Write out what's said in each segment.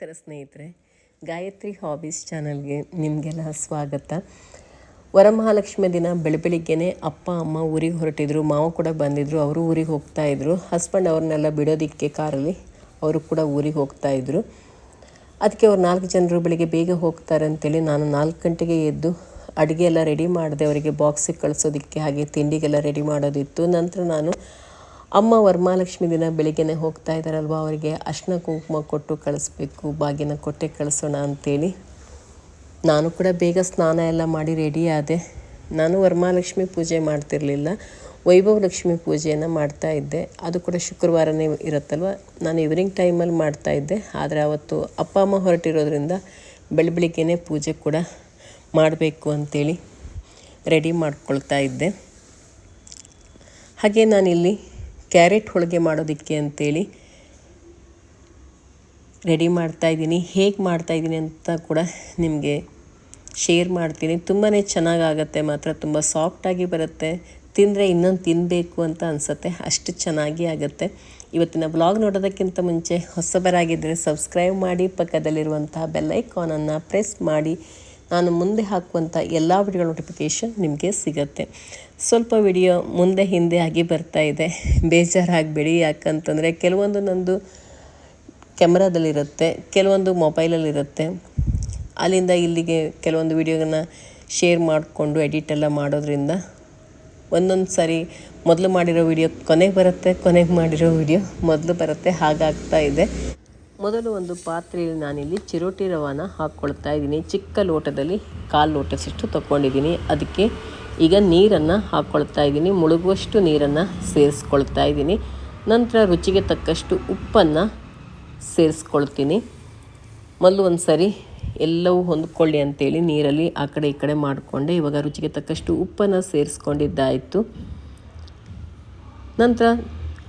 ನಮಸ್ಕಾರ ಸ್ನೇಹಿತರೆ, ಗಾಯತ್ರಿ ಹಾಬೀಸ್ ಚಾನಲ್ಗೆ ನಿಮಗೆಲ್ಲ ಸ್ವಾಗತ. ವರಮಹಾಲಕ್ಷ್ಮಿ ದಿನ ಬೆಳಬೆಳಿಗ್ಗೆನೆ ಅಪ್ಪ, ಅಮ್ಮ ಊರಿಗೆ ಹೊರಟಿದ್ರು, ಮಾವ ಕೂಡ ಬಂದಿದ್ರು, ಅವರು ಊರಿಗೆ ಹೋಗ್ತಾ ಇದ್ರು. ಹಸ್ಬೆಂಡ್ ಅವ್ರನ್ನೆಲ್ಲ ಬಿಡೋದಿಕ್ಕೆ ಕಾರಲ್ಲಿ ಅವರು ಕೂಡ ಊರಿಗೆ ಹೋಗ್ತಾ ಇದ್ರು. ಅದಕ್ಕೆ ಅವ್ರು ನಾಲ್ಕು ಜನರು ಬೆಳಿಗ್ಗೆ ಬೇಗ ಹೋಗ್ತಾರೆ ಅಂತೇಳಿ ನಾನು ನಾಲ್ಕು ಗಂಟೆಗೆ ಎದ್ದು ಅಡುಗೆ ಎಲ್ಲ ರೆಡಿ ಮಾಡಿದೆ, ಅವರಿಗೆ ಬಾಕ್ಸಿಗೆ ಕಳಿಸೋದಕ್ಕೆ ಹಾಗೆ ತಿಂಡಿಗೆಲ್ಲ ರೆಡಿ ಮಾಡೋದಿತ್ತು. ನಂತರ ನಾನು ಅಮ್ಮ ವರಮಹಾಲಕ್ಷ್ಮಿ ದಿನ ಬೆಳಿಗ್ಗೆನೆ ಹೋಗ್ತಾ ಇದ್ದಾರಲ್ವ? ಅವರಿಗೆ ಅರ್ಶಿನ ಕುಂಕುಮ ಕೊಟ್ಟು ಕಳಿಸ್ಬೇಕು, ಬಾಗಿನ ಕೊಟ್ಟೆ ಕಳಿಸೋಣ ಅಂತೇಳಿ. ನಾನು ಕೂಡ ಬೇಗ ಸ್ನಾನ ಎಲ್ಲ ಮಾಡಿ ರೆಡಿ ಆದೆ. ನಾನು ವರಮಹಾಲಕ್ಷ್ಮಿ ಪೂಜೆ ಮಾಡ್ತಿರಲಿಲ್ಲ. ವೈಭವ ಲಕ್ಷ್ಮಿ ಪೂಜೆಯನ್ನು ಮಾಡ್ತಾ ಇದ್ದೆ. ಅದು ಕೂಡ ಶುಕ್ರವಾರನೇ ಇರುತ್ತಲ್ವ? ನಾನು ಈವ್ನಿಂಗ್ ಟೈಮಲ್ಲಿ ಮಾಡ್ತಾ ಇದ್ದೆ. ಆದರೆ ಅವತ್ತು ಅಪ್ಪ, ಅಮ್ಮ ಹೊರಟಿರೋದ್ರಿಂದ ಬೆಳ ಬೆಳಿಗ್ಗೆನೇ ಪೂಜೆ ಕೂಡ ಮಾಡಬೇಕು ಅಂತೇಳಿ ರೆಡಿ ಮಾಡ್ಕೊಳ್ತಾ ಇದ್ದೆ. ಹಾಗೆ ನಾನಿಲ್ಲಿ ಕ್ಯಾರೆಟ್ ಹೋಳಿಗೆ ಮಾಡೋದಕ್ಕೆ ಅಂತೇಳಿ ರೆಡಿ ಮಾಡ್ತಾ ಇದ್ದೀನಿ. ಹೇಗೆ ಮಾಡ್ತಾ ಇದ್ದೀನಿ ಅಂತ ಕೂಡ ನಿಮಗೆ ಶೇರ್ ಮಾಡ್ತೀನಿ. ತುಂಬಾ ಚೆನ್ನಾಗಾಗತ್ತೆ, ಮಾತ್ರ ತುಂಬ ಸಾಫ್ಟಾಗಿ ಬರುತ್ತೆ. ತಿಂದರೆ ಇನ್ನೊಂದು ತಿನ್ನಬೇಕು ಅಂತ ಅನಿಸುತ್ತೆ, ಅಷ್ಟು ಚೆನ್ನಾಗಿ ಆಗುತ್ತೆ. ಇವತ್ತಿನ ಬ್ಲಾಗ್ ನೋಡೋದಕ್ಕಿಂತ ಮುಂಚೆ ಹೊಸಬರಾಗಿದ್ದರೆ ಸಬ್ಸ್ಕ್ರೈಬ್ ಮಾಡಿ, ಪಕ್ಕದಲ್ಲಿರುವಂತಹ ಬೆಲ್ಲೈಕಾನನ್ನು ಪ್ರೆಸ್ ಮಾಡಿ. ನಾನು ಮುಂದೆ ಹಾಕುವಂಥ ಎಲ್ಲ ವಿಡಿಯೋ ನೋಟಿಫಿಕೇಷನ್ ನಿಮಗೆ ಸಿಗುತ್ತೆ. ಸ್ವಲ್ಪ ವಿಡಿಯೋ ಮುಂದೆ ಹಿಂದೆ ಆಗಿ ಬರ್ತಾ ಇದೆ. ಬೇಜಾರಾಗಬೇಡಿ ಯಾಕಂತಂದರೆ ಕೆಲವೊಂದು ನಂದು ಕ್ಯಾಮ್ರಾದಲ್ಲಿರುತ್ತೆ, ಕೆಲವೊಂದು ಮೊಬೈಲಲ್ಲಿರುತ್ತೆ. ಅಲ್ಲಿಂದ ಇಲ್ಲಿಗೆ ಕೆಲವೊಂದು ವಿಡಿಯೋನ ಶೇರ್ ಮಾಡಿಕೊಂಡು ಎಡಿಟ್ ಎಲ್ಲ ಮಾಡೋದ್ರಿಂದ ಒಂದೊಂದು ಸಾರಿ ಮೊದಲು ಮಾಡಿರೋ ವಿಡಿಯೋ ಕೊನೆಗೆ ಬರುತ್ತೆ ಕೊನೆಗೆ ಮಾಡಿರೋ ವಿಡಿಯೋ ಮೊದಲು ಬರುತ್ತೆ. ಹಾಗಾಗ್ತಾ ಇದೆ. ಮೊದಲು ಒಂದು ಪಾತ್ರೆಯಲ್ಲಿ ನಾನಿಲ್ಲಿ ಚಿರೋಟಿ ರವಾನ ಹಾಕ್ಕೊಳ್ತಾ ಇದ್ದೀನಿ. ಚಿಕ್ಕ ಲೋಟದಲ್ಲಿ ಕಾಲು ಲೋಟದಷ್ಟು ತೊಗೊಂಡಿದ್ದೀನಿ ಅದಕ್ಕೆ ಈಗ ನೀರನ್ನು ಹಾಕ್ಕೊಳ್ತಾ ಇದ್ದೀನಿ, ಮುಳುಗುವಷ್ಟು ನೀರನ್ನು ಸೇರಿಸ್ಕೊಳ್ತಾ ಇದ್ದೀನಿ. ನಂತರ ರುಚಿಗೆ ತಕ್ಕಷ್ಟು ಉಪ್ಪನ್ನು ಸೇರಿಸ್ಕೊಳ್ತೀನಿ. ಮೊದಲು ಒಂದು ಸರಿ ಎಲ್ಲವೂ ಹೊಂದ್ಕೊಳ್ಳಿ ಅಂತೇಳಿ ನೀರಲ್ಲಿ ಆ ಕಡೆ ಈ ಕಡೆ ಮಾಡಿಕೊಂಡೆ. ಇವಾಗ ರುಚಿಗೆ ತಕ್ಕಷ್ಟು ಉಪ್ಪನ್ನು ಸೇರಿಸ್ಕೊಂಡಿದ್ದಾಯಿತು. ನಂತರ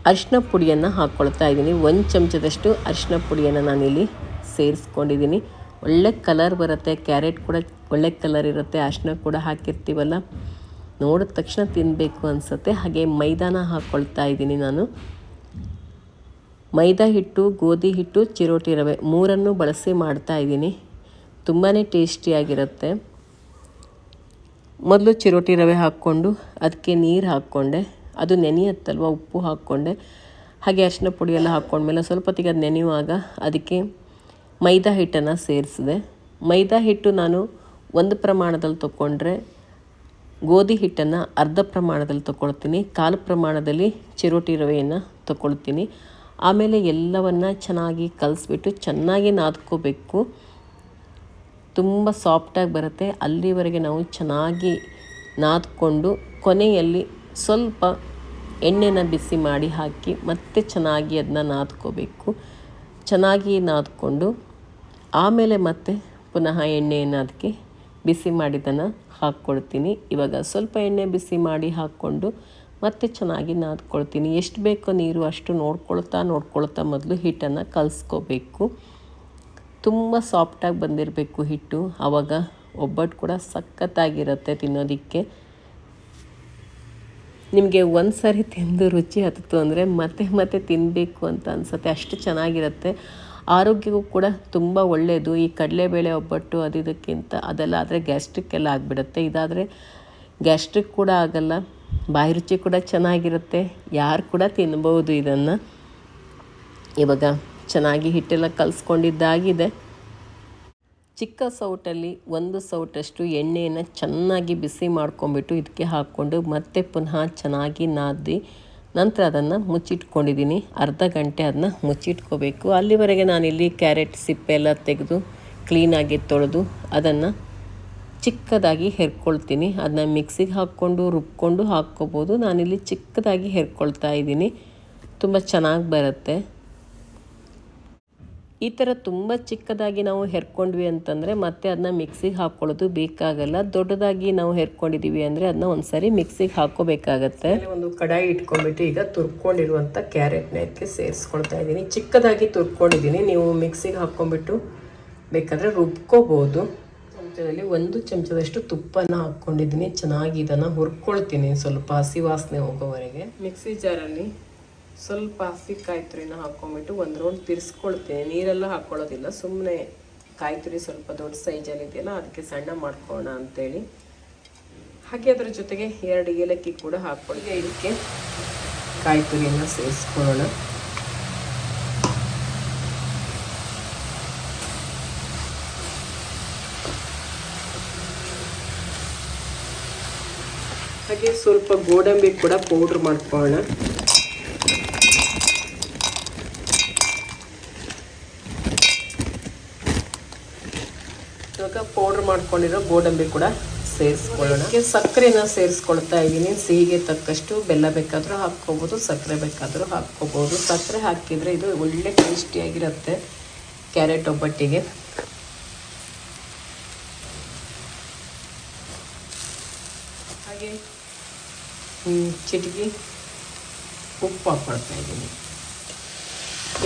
ಅರಿಶಿನ ಪುಡಿಯನ್ನು ಹಾಕ್ಕೊಳ್ತಾ ಇದ್ದೀನಿ. ಒಂದು ಚಮಚದಷ್ಟು ಅರಿಶಿನ ಪುಡಿಯನ್ನು ನಾನಿಲ್ಲಿ ಸೇರಿಸ್ಕೊಂಡಿದ್ದೀನಿ. ಒಳ್ಳೆ ಕಲರ್ ಬರುತ್ತೆ ಕ್ಯಾರೆಟ್ ಕೂಡ ಒಳ್ಳೆ ಕಲರ್ ಇರುತ್ತೆ ಅರಿಶಿನ ಕೂಡ ಹಾಕಿರ್ತೀವಲ್ಲ. ನೋಡಿದ ತಕ್ಷಣ ತಿನ್ನಬೇಕು ಅನಿಸುತ್ತೆ. ಹಾಗೆ ಮೈದಾನ ಹಾಕ್ಕೊಳ್ತಾ ಇದ್ದೀನಿ ನಾನು. ಮೈದಾ ಹಿಟ್ಟು, ಗೋಧಿ ಹಿಟ್ಟು, ಚಿರೋಟಿ ರವೆ ಮೂರನ್ನು ಬಳಸಿ ಮಾಡ್ತಾ ಇದ್ದೀನಿ. ತುಂಬಾ ಟೇಸ್ಟಿಯಾಗಿರುತ್ತೆ ಮೊದಲು ಚಿರೋಟಿ ರವೆ ಹಾಕ್ಕೊಂಡು ಅದಕ್ಕೆ ನೀರು ಹಾಕ್ಕೊಂಡೆ. ಅದು ನೆನೆಯತ್ತಲ್ವ, ಉಪ್ಪು ಹಾಕ್ಕೊಂಡೆ. ಹಾಗೆ ಅರಿಶಿನ ಪುಡಿಯೆಲ್ಲ ಹಾಕ್ಕೊಂಡ್ಮೇಲೆ ಸ್ವಲ್ಪ ಹೊತ್ತಿಗೆ ಅದು ನೆನೆಯುವಾಗ ಅದಕ್ಕೆ ಮೈದಾ ಹಿಟ್ಟನ್ನು ಸೇರಿಸಿದೆ. ಮೈದಾ ಹಿಟ್ಟು ನಾನು ಒಂದು ಪ್ರಮಾಣದಲ್ಲಿ ತೊಗೊಂಡ್ರೆ ಗೋಧಿ ಹಿಟ್ಟನ್ನು ಅರ್ಧ ಪ್ರಮಾಣದಲ್ಲಿ ತೊಗೊಳ್ತೀನಿ ಕಾಲು ಪ್ರಮಾಣದಲ್ಲಿ ಚಿರೋಟಿ ರವೆಯನ್ನು ತೊಗೊಳ್ತೀನಿ ಆಮೇಲೆ ಎಲ್ಲವನ್ನು ಚೆನ್ನಾಗಿ ಕಲಿಸ್ಬಿಟ್ಟು ಚೆನ್ನಾಗಿ ನಾದ್ಕೋಬೇಕು. ತುಂಬ ಸಾಫ್ಟಾಗಿ ಬರುತ್ತೆ. ಅಲ್ಲಿವರೆಗೆ ನಾವು ಚೆನ್ನಾಗಿ ನಾದ್ಕೊಂಡು ಕೊನೆಯಲ್ಲಿ ಸ್ವಲ್ಪ ಎಣ್ಣೆನ ಬಿಸಿ ಮಾಡಿ ಹಾಕಿ ಮತ್ತೆ ಚೆನ್ನಾಗಿ ಅದನ್ನ ನಾದ್ಕೋಬೇಕು. ಚೆನ್ನಾಗಿ ನಾದ್ಕೊಂಡು ಆಮೇಲೆ ಮತ್ತೆ ಪುನಃ ಎಣ್ಣೆಯನ್ನು ಅದಕ್ಕೆ ಬಿಸಿ ಮಾಡಿದ್ದನ್ನು ಹಾಕ್ಕೊಳ್ತೀನಿ ಇವಾಗ ಸ್ವಲ್ಪ ಎಣ್ಣೆ ಬಿಸಿ ಮಾಡಿ ಹಾಕ್ಕೊಂಡು ಮತ್ತೆ ಚೆನ್ನಾಗಿ ನಾದ್ಕೊಳ್ತೀನಿ. ಎಷ್ಟು ಬೇಕೋ ನೀರು ಅಷ್ಟು ನೋಡ್ಕೊಳ್ತಾ ನೋಡ್ಕೊಳ್ತಾ ಮೊದಲು ಹಿಟ್ಟನ್ನು ಕಲಿಸ್ಕೋಬೇಕು. ತುಂಬ ಸಾಫ್ಟಾಗಿ ಬಂದಿರಬೇಕು ಹಿಟ್ಟು. ಆವಾಗ ಒಬ್ಬಟ್ಟು ಕೂಡ ಸಖತ್ತಾಗಿರುತ್ತೆ ತಿನ್ನೋದಕ್ಕೆ. ನಿಮಗೆ ಒಂದು ಸಾರಿ ತಿಂದು ರುಚಿ ಹತ್ತಿತು ಅಂದರೆ ಮತ್ತೆ ಮತ್ತೆ ತಿನ್ನಬೇಕು ಅಂತ ಅನಿಸುತ್ತೆ. ಅಷ್ಟು ಚೆನ್ನಾಗಿರುತ್ತೆ. ಆರೋಗ್ಯಕ್ಕೂ ಕೂಡ ತುಂಬ ಒಳ್ಳೆಯದು ಈ ಕಡಲೆಬೇಳೆ ಒಬ್ಬಟ್ಟು ಅದು ಇದಕ್ಕಿಂತ ಅದೆಲ್ಲ ಆದರೆ ಗ್ಯಾಸ್ಟ್ರಿಕ್ ಎಲ್ಲ ಆಗಿಬಿಡುತ್ತೆ. ಇದಾದರೆ ಗ್ಯಾಸ್ಟ್ರಿಕ್ ಕೂಡ ಆಗಲ್ಲ, ಬಾಯಿ ರುಚಿ ಕೂಡ ಚೆನ್ನಾಗಿರುತ್ತೆ, ಯಾರು ಕೂಡ ತಿನ್ಬೋದು ಇದನ್ನು. ಇವಾಗ ಚೆನ್ನಾಗಿ ಹಿಟ್ಟೆಲ್ಲ ಕಲಿಸ್ಕೊಂಡಿದ್ದಾಗಿದೆ. ಚಿಕ್ಕ ಸೌಟಲ್ಲಿ ಒಂದು ಸೌಟಷ್ಟು ಎಣ್ಣೆಯನ್ನು ಚೆನ್ನಾಗಿ ಬಿಸಿ ಮಾಡ್ಕೊಂಬಿಟ್ಟು ಇದಕ್ಕೆ ಹಾಕ್ಕೊಂಡು ಮತ್ತೆ ಪುನಃ ಚೆನ್ನಾಗಿ ನಾದಿ ನಂತರ ಅದನ್ನು ಮುಚ್ಚಿಟ್ಕೊಂಡಿದ್ದೀನಿ ಅರ್ಧ ಗಂಟೆ ಅದನ್ನ ಮುಚ್ಚಿಟ್ಕೋಬೇಕು. ಅಲ್ಲಿವರೆಗೆ ನಾನಿಲ್ಲಿ ಕ್ಯಾರೆಟ್, ಸಿಪ್ಪೆ ಎಲ್ಲ ತೆಗೆದು ಕ್ಲೀನಾಗಿ ತೊಳೆದು ಅದನ್ನು ಚಿಕ್ಕದಾಗಿ ಹೆರ್ಕೊಳ್ತೀನಿ. ಅದನ್ನ ಮಿಕ್ಸಿಗೆ ಹಾಕ್ಕೊಂಡು, ರುಬ್ಕೊಂಡು ಹಾಕ್ಕೋಬೋದು. ನಾನಿಲ್ಲಿ ಚಿಕ್ಕದಾಗಿ ಹೆರ್ಕೊಳ್ತಾ ಇದ್ದೀನಿ ತುಂಬ ಚೆನ್ನಾಗಿ ಬರುತ್ತೆ. ಈ ಥರ ತುಂಬ ಚಿಕ್ಕದಾಗಿ ನಾವು ಹೆರ್ಕೊಂಡ್ವಿ ಅಂತಂದರೆ ಮತ್ತೆ ಅದನ್ನ ಮಿಕ್ಸಿಗೆ ಹಾಕ್ಕೊಳ್ಳೋದು ಬೇಕಾಗಲ್ಲ. ದೊಡ್ಡದಾಗಿ ನಾವು ಹೆರ್ಕೊಂಡಿದ್ದೀವಿ ಅಂದರೆ ಅದನ್ನ ಒಂದ್ಸರಿ ಮಿಕ್ಸಿಗೆ ಹಾಕೋಬೇಕಾಗತ್ತೆ. ಒಂದು ಕಡಾಯಿ ಇಟ್ಕೊಂಡ್ಬಿಟ್ಟು ಈಗ ತುರ್ಕೊಂಡಿರುವಂಥ ಕ್ಯಾರೆಟ್ನ ಇದಕ್ಕೆ ಸೇರಿಸ್ಕೊಳ್ತಾ ಇದ್ದೀನಿ. ಚಿಕ್ಕದಾಗಿ ತುರ್ಕೊಂಡಿದ್ದೀನಿ ನೀವು ಮಿಕ್ಸಿಗೆ ಹಾಕ್ಕೊಂಡ್ಬಿಟ್ಟು ಬೇಕಾದರೆ ರುಬ್ಕೋಬೋದು. ಚಮಚದಲ್ಲಿ ಒಂದು ಚಮಚದಷ್ಟು ತುಪ್ಪನ ಹಾಕ್ಕೊಂಡಿದ್ದೀನಿ ಚೆನ್ನಾಗಿ ಇದನ್ನು ಹುರ್ಕೊಳ್ತೀನಿ. ಸ್ವಲ್ಪ ಹಸಿ ವಾಸನೆ ಹೋಗೋವರೆಗೆ. ಮಿಕ್ಸಿ ಜಾರಲ್ಲಿ ಸ್ವಲ್ಪ ಹಸಿ ಕಾಯಿ ತುರಿನ ಹಾಕ್ಕೊಂಬಿಟ್ಟು ಒಂದು ರೌಂಡ್ ತಿರ್ಸ್ಕೊಳ್ತೀನಿ. ನೀರೆಲ್ಲ ಹಾಕ್ಕೊಳ್ಳೋದಿಲ್ಲ ಸುಮ್ಮನೆ ಕಾಯಿ ತುರಿ ಸ್ವಲ್ಪ ದೊಡ್ಡ ಸೈಜಲ್ಲಿ ಇದೆಯಲ್ಲ, ಅದಕ್ಕೆ ಸಣ್ಣ ಮಾಡ್ಕೋಣ ಅಂತೇಳಿ. ಹಾಗೆ ಅದರ ಜೊತೆಗೆ ಎರಡು ಏಲಕ್ಕಿ ಕೂಡ ಹಾಕ್ಕೊಳ್ಳಿ. ಇದಕ್ಕೆ ಕಾಯಿ ತುರಿಯನ್ನು ಸೇರಿಸ್ಕೊಳ್ಳೋಣ. ಹಾಗೆ ಸ್ವಲ್ಪ ಗೋಡಂಬಿ ಕೂಡ ಪೌಡ್ರ್ ಮಾಡ್ಕೊಳ್ಳೋಣ. ಇವಾಗ ಪೌಡ್ರ್ ಮಾಡ್ಕೊಂಡಿರೋ ಗೋಡಂಬಿ ಕೂಡ ಸೇರಿಸ್ಕೊಳ್ಳೋಣ. ಸಕ್ಕರೆನ ಸೇರಿಸ್ಕೊಳ್ತಾ ಇದ್ದೀನಿ. ಸಿಹಿಗೆ ತಕ್ಕಷ್ಟು ಬೆಲ್ಲ ಬೇಕಾದರೂ ಹಾಕ್ಕೋಬೋದು, ಸಕ್ಕರೆ ಬೇಕಾದರೂ ಹಾಕ್ಕೋಬೋದು. ಸಕ್ಕರೆ ಹಾಕಿದರೆ ಇದು ಒಳ್ಳೆ ಟೇಸ್ಟಿಯಾಗಿರುತ್ತೆ ಕ್ಯಾರೆಟ್ ಒಬ್ಬಟ್ಟಿಗೆ. ಹಾಗೆ ಚಿಟಿಕಿ ಉಪ್ಪು ಹಾಕ್ಕೊಳ್ತಾ ಇದ್ದೀನಿ.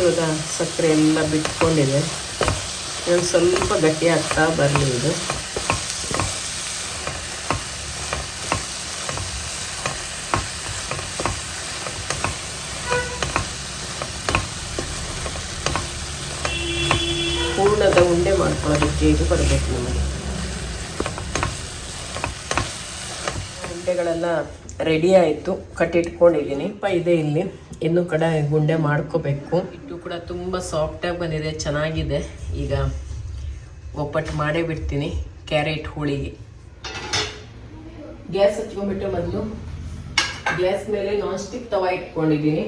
ಇವಾಗ ಸಕ್ಕರೆ ಎಲ್ಲ ಬಿಟ್ಕೊಂಡಿದೆ. ಇನ್ನೊಂದು ಸ್ವಲ್ಪ ಗಟ್ಟಿ ಆಗ್ತಾ ಬರಲಿ ಇದು ಹೂರ್ಣದ ಉಂಡೆ ಮಾಡ್ಕೊಳ್ಳೋದಕ್ಕೆ ಇದು ಬರಬೇಕು ನಮಗೆ. ಉಂಡೆಗಳೆಲ್ಲ ರೆಡಿ ಆಯಿತು. ಕಟ್ಟಿಟ್ಕೊಂಡಿದ್ದೀನಿ. ಪ, ಇದೆ ಇಲ್ಲಿ. ಇನ್ನು ಕಡೆ ಗುಂಡೆ ಮಾಡ್ಕೋಬೇಕು. ಇಟ್ಟು ಕೂಡ ತುಂಬ ಸಾಫ್ಟಾಗಿ ಬಂದಿದೆ, ಚೆನ್ನಾಗಿದೆ. ಈಗ ಒಪ್ಪಟ್ಟು ಮಾಡೇ ಬಿಡ್ತೀನಿ, ಕ್ಯಾರೆಟ್ ಹೋಳಿಗೆ. ಗ್ಯಾಸ್ ಹಚ್ಕೊಂಡ್ಬಿಟ್ಟು ಮೊದಲು ಗ್ಯಾಸ್ ಮೇಲೆ ನಾನ್ ಸ್ಟಿಕ್ ತವ ಇಟ್ಕೊಂಡಿದ್ದೀನಿ.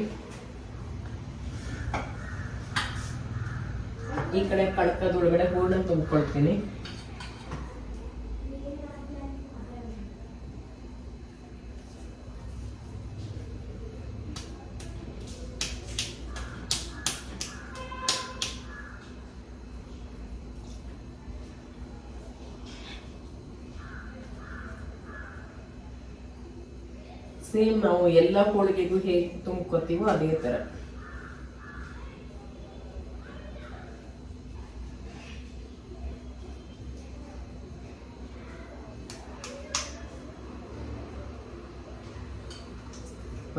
ಈ ಕಡೆ ಕಳಕದೊಳಗಡೆ ಹೂರ್ಣ ತುಂಬ್ಕೊಳ್ತೀನಿ. ಸೇಮ್ ನಾವು ಎಲ್ಲ ಹೋಳಿಗೆಗೂ ಹೇಗೆ ತುಂಬ್ಕೋತೀವೋ ಅದೇ ಥರ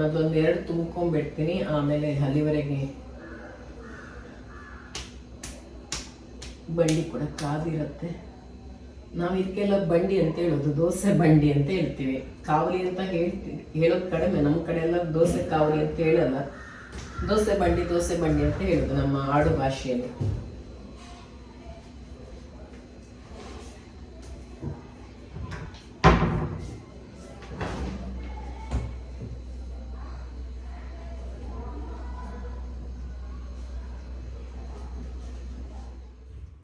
ಅದೊಂದು ಎರಡು ತುಂಬ್ಕೊಂಡ್ಬಿಡ್ತೀನಿ, ಆಮೇಲೆ ಅಲ್ಲಿವರೆಗೆ ಬಳ್ಳಿ ಕೂಡ ಕಾದಿರುತ್ತೆ. ನಾವು ಇದಕ್ಕೆಲ್ಲ ಬಂಡಿ ಅಂತ ಹೇಳೋದು, ದೋಸೆ ಬಂಡಿ ಅಂತ ಹೇಳ್ತೀವಿ. ಕಾವಲಿ ಅಂತ ಹೇಳ್ತೀವಿ ಹೇಳೋದು ಕಡಿಮೆ ನಮ್ಮ ಕಡೆ ಎಲ್ಲ ದೋಸೆ ಕಾವಲಿ ಅಂತ ಹೇಳಲ್ಲ. ದೋಸೆ ಬಂಡಿ ದೋಸೆ ಬಂಡಿ ಅಂತ ಹೇಳೋದು ನಮ್ಮ ಆಡು ಭಾಷೆಯಲ್ಲಿ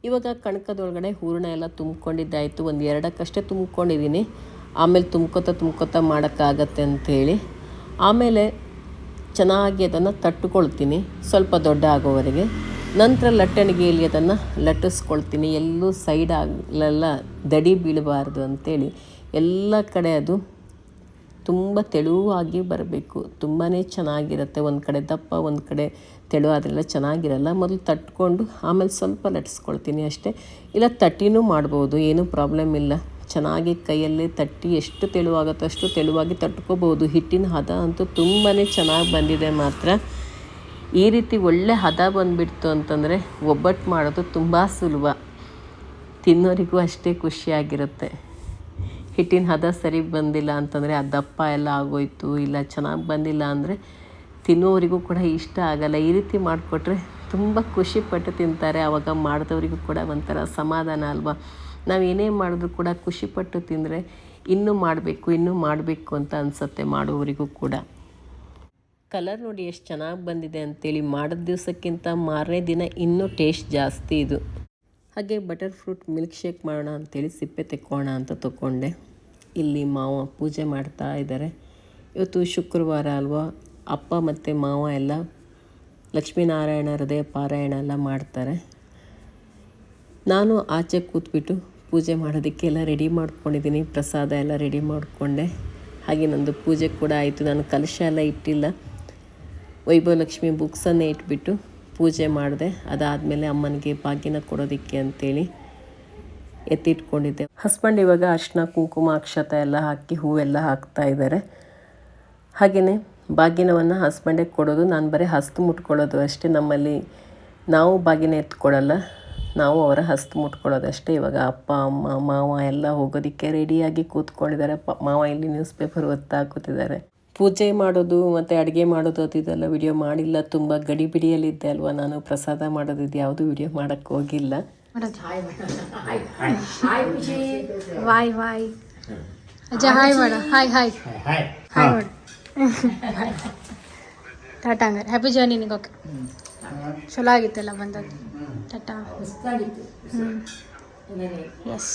ಇವಾಗ ಕಣಕದೊಳಗಡೆ ಹೂರಣ ಎಲ್ಲ ತುಂಬ್ಕೊಂಡಿದ್ದಾಯಿತು. ಒಂದು ಎರಡಕ್ಕಷ್ಟೇ ತುಂಬ್ಕೊಂಡಿದ್ದೀನಿ ಆಮೇಲೆ ತುಂಬ್ಕೊತಾ ತುಂಬ್ಕೊತಾ ಮಾಡೋಕ್ಕಾಗತ್ತೆ ಅಂಥೇಳಿ ಆಮೇಲೆ ಚೆನ್ನಾಗಿ ಅದನ್ನು ತಟ್ಟುಕೊಳ್ತೀನಿ ಸ್ವಲ್ಪ ದೊಡ್ಡ ಆಗೋವರೆಗೆ. ನಂತರ ಲಟ್ಟಣಿಗೆಯಲ್ಲಿ ಅದನ್ನು ಲಟ್ಟಿಸ್ಕೊಳ್ತೀನಿ. ಎಲ್ಲೂ ಸೈಡ್ ಆಗಲೆಲ್ಲ ದಡಿ ಬೀಳಬಾರ್ದು ಅಂಥೇಳಿ ಎಲ್ಲ ಕಡೆ ಅದು ತುಂಬ ತೆಳುವಾಗಿ ಬರಬೇಕು. ತುಂಬಾ ಚೆನ್ನಾಗಿರುತ್ತೆ. ಒಂದು ಕಡೆ ದಪ್ಪ, ಒಂದು ಕಡೆ ತೆಳು, ಅದೆಲ್ಲ ಚೆನ್ನಾಗಿರಲ್ಲ. ಮೊದಲು ತಟ್ಕೊಂಡು ಆಮೇಲೆ ಸ್ವಲ್ಪ ಲಟ್ಸ್ಕೊಳ್ತೀನಿ ಅಷ್ಟೇ. ಇಲ್ಲ, ತಟ್ಟಿನೂ ಮಾಡ್ಬೋದು. ಏನೂ ಪ್ರಾಬ್ಲಮ್ ಇಲ್ಲ. ಚೆನ್ನಾಗಿ ಕೈಯಲ್ಲಿ ತಟ್ಟಿ ಎಷ್ಟು ತೆಳುವಾಗುತ್ತೋ ಅಷ್ಟು ತೆಳುವಾಗಿ ತಟ್ಕೋಬೋದು. ಹಿಟ್ಟಿನ ಹದ ಅಂತೂ ತುಂಬಾ ಚೆನ್ನಾಗಿ ಬಂದಿದೆ ಮಾತ್ರ. ಈ ರೀತಿ ಒಳ್ಳೆ ಹದ ಬಂದುಬಿಡ್ತು ಅಂತಂದರೆ ಒಬ್ಬಟ್ಟು ಮಾಡೋದು ತುಂಬ ಸುಲಭ. ತಿನ್ನೋರಿಗೂ ಅಷ್ಟೇ ಖುಷಿಯಾಗಿರುತ್ತೆ. ಹಿಟ್ಟಿನ ಹದ ಸರಿ ಬಂದಿಲ್ಲ ಅಂತಂದರೆ ಆ ದಪ್ಪ ಎಲ್ಲ ಆಗೋಯ್ತು, ಇಲ್ಲ ಚೆನ್ನಾಗಿ ಬಂದಿಲ್ಲ ಅಂದರೆ ತಿನ್ನೋರಿಗೂ ಕೂಡ ಇಷ್ಟ ಆಗಲ್ಲ. ಈ ರೀತಿ ಮಾಡಿಕೊಟ್ರೆ ತುಂಬ ಖುಷಿಪಟ್ಟು ತಿಂತಾರೆ. ಆವಾಗ ಮಾಡಿದವರಿಗೂ ಕೂಡ ಒಂಥರ ಸಮಾಧಾನ ಅಲ್ವಾ? ನಾವು ಏನೇ ಮಾಡಿದ್ರು ಕೂಡ ಖುಷಿಪಟ್ಟು ತಿಂದರೆ ಇನ್ನೂ ಮಾಡಬೇಕು ಇನ್ನೂ ಮಾಡಬೇಕು ಅಂತ ಅನಿಸುತ್ತೆ ಮಾಡುವವರಿಗೂ ಕೂಡ. ಕಲರ್ ನೋಡಿ ಎಷ್ಟು ಚೆನ್ನಾಗಿ ಬಂದಿದೆ ಅಂತೇಳಿ, ಮಾಡಿದ ದಿವಸಕ್ಕಿಂತ ಮಾರನೇ ದಿನ ಇನ್ನೂ ಟೇಸ್ಟ್ ಜಾಸ್ತಿ ಇದು. ಹಾಗೆ ಬಟರ್ ಫ್ರೂಟ್ ಮಿಲ್ಕ್ ಶೇಕ್ ಮಾಡೋಣ ಅಂತೇಳಿ ಸಿಪ್ಪೆ ತೆಕ್ಕೋಣ ಅಂತ ತಗೊಂಡೆ ಇಲ್ಲಿ ಮಾವ ಪೂಜೆ ಮಾಡ್ತಾ ಇದ್ದಾರೆ ಇವತ್ತು ಶುಕ್ರವಾರ ಅಲ್ವಾ? ಅಪ್ಪ ಮತ್ತು ಮಾವ ಎಲ್ಲ ಲಕ್ಷ್ಮೀನಾರಾಯಣ ಹೃದಯ ಪಾರಾಯಣ ಎಲ್ಲ ಮಾಡ್ತಾರೆ. ನಾನು ಆಚೆ ಕೂತ್ಬಿಟ್ಟು ಪೂಜೆ ಮಾಡೋದಕ್ಕೆಲ್ಲ ರೆಡಿ ಮಾಡ್ಕೊಂಡಿದ್ದೀನಿ. ಪ್ರಸಾದ ಎಲ್ಲ ರೆಡಿ ಮಾಡಿಕೊಂಡೆ. ಹಾಗೆ ನಂದು ಪೂಜೆ ಕೂಡ ಆಯಿತು. ನಾನು ಕಲಶ ಎಲ್ಲ ಇಟ್ಟಿಲ್ಲ. ವೈಭವ ಲಕ್ಷ್ಮಿ ಬುಕ್ಸನ್ನೇ ಇಟ್ಬಿಟ್ಟು ಪೂಜೆ ಮಾಡಿದೆ. ಅದಾದಮೇಲೆ ಅಮ್ಮನಿಗೆ ಭಾಗ್ಯನ ಕೊಡೋದಕ್ಕೆ ಅಂತೇಳಿ ಎತ್ತಿಟ್ಕೊಂಡಿದ್ದೆ. ಹಸ್ಬೆಂಡ್ ಇವಾಗ ಅರ್ಶಿನ, ಕುಂಕುಮ, ಅಕ್ಷತ ಎಲ್ಲ ಹಾಕಿ ಹೂವೆಲ್ಲ ಹಾಕ್ತಾ ಇದ್ದಾರೆ. ಹಾಗೆಯೇ ಬಾಗಿನವನ್ನು ಹಸ್ಬೆಂಡಿಗೆ ಕೊಡೋದು, ನಾನು ಬರೀ ಹಸ್ತು ಮುಟ್ಕೊಳ್ಳೋದು ಅಷ್ಟೇ. ನಮ್ಮಲ್ಲಿ ನಾವು ಬಾಗಿನ ಎತ್ಕೊಡಲ್ಲ ನಾವು ಅವರ ಹಸ್ತು ಮುಟ್ಕೊಳ್ಳೋದಷ್ಟೇ ಇವಾಗ ಅಪ್ಪ, ಅಮ್ಮ, ಮಾವ ಎಲ್ಲ ಹೋಗೋದಕ್ಕೆ ರೆಡಿಯಾಗಿ ಕೂತ್ಕೊಂಡಿದ್ದಾರೆ. ಪ, ಮಾವ ಇಲ್ಲಿ ನ್ಯೂಸ್ ಪೇಪರ್ ಓದ್ತಾ ಕೂತಿದ್ದಾರೆ ಪೂಜೆ ಮಾಡೋದು ಮತ್ತು ಅಡುಗೆ ಮಾಡೋದು ಅದು ಇದೆಲ್ಲ ವಿಡಿಯೋ ಮಾಡಿಲ್ಲ. ತುಂಬ ಗಡಿಬಿಡಿಯಲ್ಲಿದ್ದೆ ಅಲ್ವಾ ನಾನು. ಪ್ರಸಾದ ಮಾಡೋದು ಇದು ಯಾವುದು ವಿಡಿಯೋ ಮಾಡೋಕ್ಕೆ ಹೋಗಿಲ್ಲ. ವಾಯ್ ವಾಯ್. ಅಜ್ಜ ಹಾಯ್ ಮಾಡ. Hi hi. Hi hi. Tata ಹಂಗಾರೆ. ಹ್ಯಾಪಿ ಜರ್ನಿ ನಿಂಗೆ ಓಕೆ ಚಲೋ ಆಗಿತ್ತಲ್ಲ ಬಂದದ್ದು. ಟಾಟಾ. ಹ್ಞೂ ಎಸ್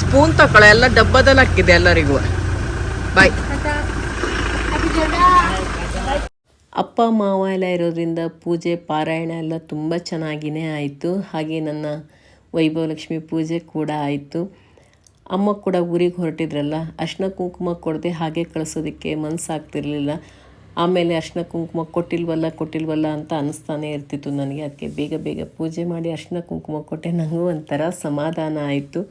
ಸ್ಪೂನ್ ತಕೊಳ್ಳ ಎಲ್ಲ ಡಬ್ಬದಲ್ಲಿ ಹಾಕಿದೆ ಎಲ್ಲರಿಗೂ. ಬಾಯ್ ಅಪ್ಪ ಮಾವ ಎಲ್ಲ ಇರೋದ್ರಿಂದ ಪೂಜೆ ಪಾರಾಯಣ ಎಲ್ಲ ತುಂಬ ಚೆನ್ನಾಗಿಯೇ ಆಯಿತು. ಹಾಗೆ ನನ್ನ ವೈಭವಲಕ್ಷ್ಮಿ ಪೂಜೆ ಕೂಡ ಆಯಿತು. ಅಮ್ಮ ಕೂಡ ಊರಿಗೆ ಹೊರಟಿದ್ರಲ್ಲ ಅರ್ಶಿನ ಕುಂಕುಮ ಕೊಡದೆ ಹಾಗೆ ಕಳಿಸೋದಕ್ಕೆ ಮನಸ್ಸಾಗ್ತಿರ್ಲಿಲ್ಲ ಆಮೇಲೆ ಅರ್ಶಿನ ಕುಂಕುಮ ಕೊಟ್ಟಿಲ್ವಲ್ಲ ಕೊಟ್ಟಿಲ್ವಲ್ಲ ಅಂತ ಅನಿಸ್ತಾನೆ ಇರ್ತಿತ್ತು ನನಗೆ. ಅದಕ್ಕೆ ಬೇಗ ಬೇಗ ಪೂಜೆ ಮಾಡಿ ಅರ್ಶಿನ ಕುಂಕುಮ ಕೊಟ್ಟೆ ನನಗೂ ಒಂಥರ ಸಮಾಧಾನ ಆಯಿತು.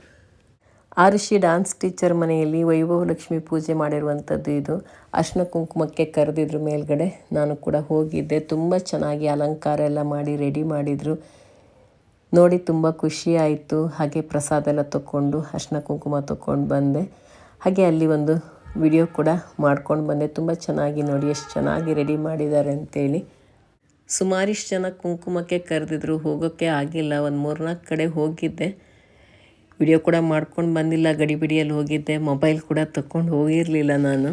ಆರುಷಿ ಡ್ಯಾನ್ಸ್ ಟೀಚರ್ ಮನೆಯಲ್ಲಿ ವೈಭವ ಲಕ್ಷ್ಮಿ ಪೂಜೆ ಮಾಡಿರುವಂಥದ್ದು ಇದು. ಅರ್ಶಿನ ಕುಂಕುಮಕ್ಕೆ ಕರೆದಿದ್ರು ಮೇಲ್ಗಡೆ. ನಾನು ಕೂಡ ಹೋಗಿದ್ದೆ. ತುಂಬ ಚೆನ್ನಾಗಿ ಅಲಂಕಾರ ಎಲ್ಲ ಮಾಡಿ, ರೆಡಿ ಮಾಡಿದರು. ನೋಡಿ, ತುಂಬ ಖುಷಿ ಆಯಿತು. ಹಾಗೆ ಪ್ರಸಾದ ಎಲ್ಲ ತೊಗೊಂಡು ಅರ್ಶಿನ ಕುಂಕುಮ ತೊಗೊಂಡು ಬಂದೆ. ಹಾಗೆ ಅಲ್ಲಿ ಒಂದು ವಿಡಿಯೋ ಕೂಡ ಮಾಡ್ಕೊಂಡು ಬಂದೆ. ತುಂಬ ಚೆನ್ನಾಗಿ ನೋಡಿ, ಎಷ್ಟು ಚೆನ್ನಾಗಿ ರೆಡಿ ಮಾಡಿದ್ದಾರೆ ಅಂತೇಳಿ. ಸುಮಾರಿಷ್ಟು ಜನ ಕುಂಕುಮಕ್ಕೆ ಕರೆದಿದ್ರು. ಹೋಗೋಕ್ಕೆ ಆಗಿಲ್ಲ. ಒಂದು ಮೂರ್ನಾಲ್ಕು ಕಡೆ ಹೋಗಿದ್ದೆ. ವಿಡಿಯೋ ಕೂಡ ಮಾಡ್ಕೊಂಡು ಬಂದಿಲ್ಲ ಗಡಿಬಿಡಿಯಲ್ಲಿ ಹೋಗಿದ್ದೆ ಮೊಬೈಲ್ ಕೂಡ ತಗೊಂಡು ಹೋಗಿರಲಿಲ್ಲ ನಾನು.